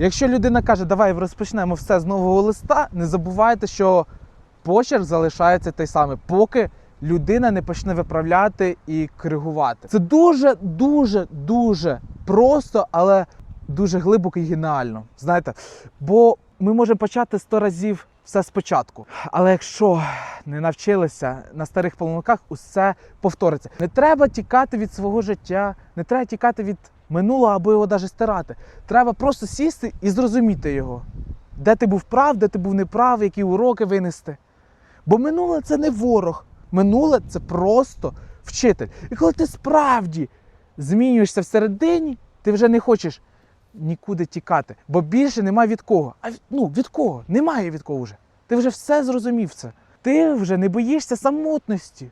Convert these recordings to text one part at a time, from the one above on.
Якщо людина каже, давай розпочнемо все з нового листа, не забувайте, що почерк залишається той самий, поки людина не почне виправляти і коригувати. Це дуже, дуже, дуже просто, але дуже глибоко і геніально. Знаєте, бо ми можемо почати сто разів все спочатку. Але якщо не навчилися на старих помилках, усе повториться. Не треба тікати від свого життя, не треба тікати від минулого або його навіть стирати. Треба просто сісти і зрозуміти його. Де ти був прав, де ти був неправ, які уроки винести. Бо минуле це не ворог. Минуле це просто вчитель. І коли ти справді змінюєшся всередині, ти вже не хочеш нікуди тікати, бо більше немає від кого. А ну, від кого? Немає від кого вже. Ти вже все зрозумів це. Ти вже не боїшся самотності,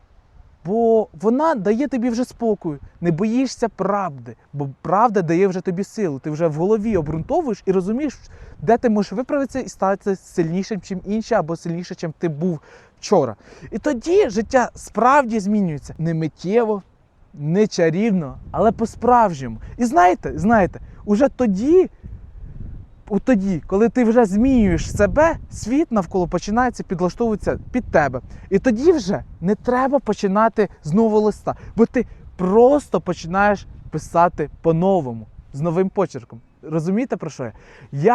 бо вона дає тобі вже спокою. Не боїшся правди, бо правда дає вже тобі силу. Ти вже в голові обґрунтовуєш і розумієш, де ти можеш виправитися і стати сильнішим, чим інші, або сильніше, чим ти був вчора. І тоді життя справді змінюється не миттєво, не чарівно, але по-справжньому. І знаєте, знаєте, уже тоді, тоді, коли ти вже змінюєш себе, світ навколо починається підлаштовуватися під тебе. І тоді вже не треба починати з нового листа, бо ти просто починаєш писати по-новому, з новим почерком. Розумієте про що я? Я